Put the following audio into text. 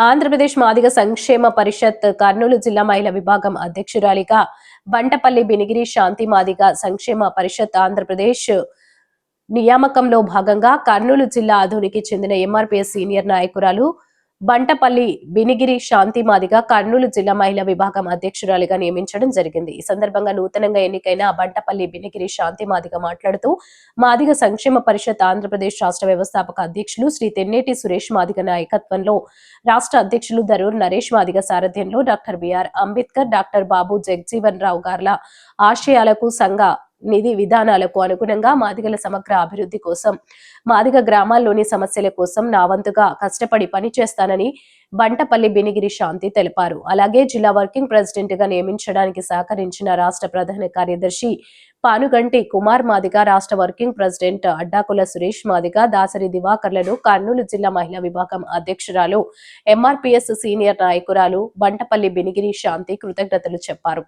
ఆంధ్రప్రదేశ్ మాదిగ సంక్షేమ పరిషత్ కర్నూలు జిల్లా మహిళా విభాగం అధ్యక్షురాలిగా బంటపల్లి బినిగిరి శాంతి మాదిగ సంక్షేమ పరిషత్ ఆంధ్రప్రదేశ్ నియామకంలో భాగంగా కర్నూలు జిల్లా ఆధునికి చెందిన ఎంఆర్పీఎస్ సీనియర్ నాయకురాలు బంటపల్లి బినిగిరి శాంతి మాదిగ కర్నూలు జిల్లా మహిళా విభాగం అధ్యక్షురాలిగా నియమించడం జరిగింది. ఈ సందర్భంగా నూతనంగా ఎన్నికైన బంటపల్లి బినిగిరి శాంతి మాదిగ మాట్లాడుతూ మాదిగ సంక్షేమ పరిషత్ ఆంధ్రప్రదేశ్ రాష్ట్ర వ్యవస్థాపక అధ్యక్షులు శ్రీ తెన్నేటి సురేష్ మాదిగ నాయకత్వంలో రాష్ట్ర అధ్యక్షులు ధరూర్ నరేష్ మాదిగ సారథ్యంలో doctor B R Ambedkar doctor Babu Jagjivan Rao గార్ల ఆశయాలకు సంఘ నిధి విధానాలకు అనుగుణంగా మాదిగల సమగ్ర అభివృద్ధి కోసం మాదిగ గ్రామాల్లోని సమస్యల కోసం నా వంతుగా కష్టపడి పనిచేస్తానని బంటపల్లి బినిగిరి శాంతి తెలిపారు. అలాగే జిల్లా వర్కింగ్ ప్రెసిడెంట్గా నియమించడానికి సహకరించిన రాష్ట్ర ప్రధాన కార్యదర్శి పానుగంటి కుమార్ మాదిగ రాష్ట్ర వర్కింగ్ ప్రెసిడెంట్ అడ్డాకుల సురేష్ మాదిగ దాసరి దివాకర్లను కర్నూలు జిల్లా మహిళా విభాగం అధ్యక్షురాలు ఎంఆర్పీఎస్ సీనియర్ నాయకురాలు బంటపల్లి బినిగిరి శాంతి కృతజ్ఞతలు చెప్పారు.